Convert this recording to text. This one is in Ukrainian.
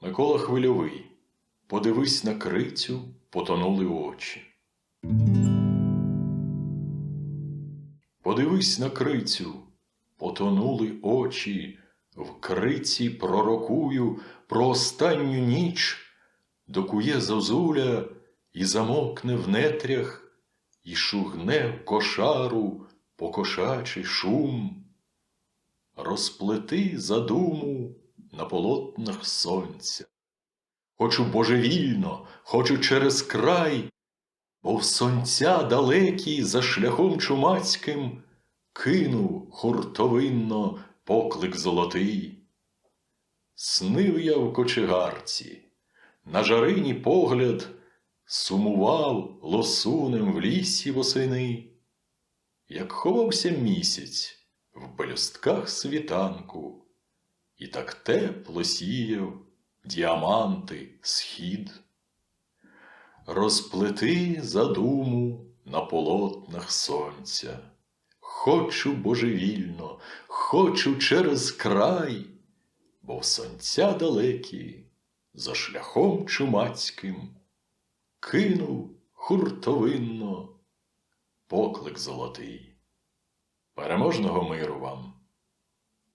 Микола Хвильовий. Подивись на крицю, потонули очі. Подивись на крицю, потонули очі, в криці пророкую про останню ніч, докує зозуля і замокне в нетрях, і шугне в кошару покошачий шум. Розплети задуму на полотнах сонця. Хочу божевільно, хочу через край, бо в сонця далекі за шляхом чумацьким кинув хуртовинно поклик золотий. Снив я в кочегарці, на жарині погляд сумував лосунем в лісі восени, як ховався місяць в пелюстках світанку, і так тепло сіяв діаманти схід. Розплети задуму на полотнах сонця. Хочу божевільно, хочу через край, бо в сонця далекі за шляхом чумацьким кинув хуртовинно поклик золотий. Переможного миру вам!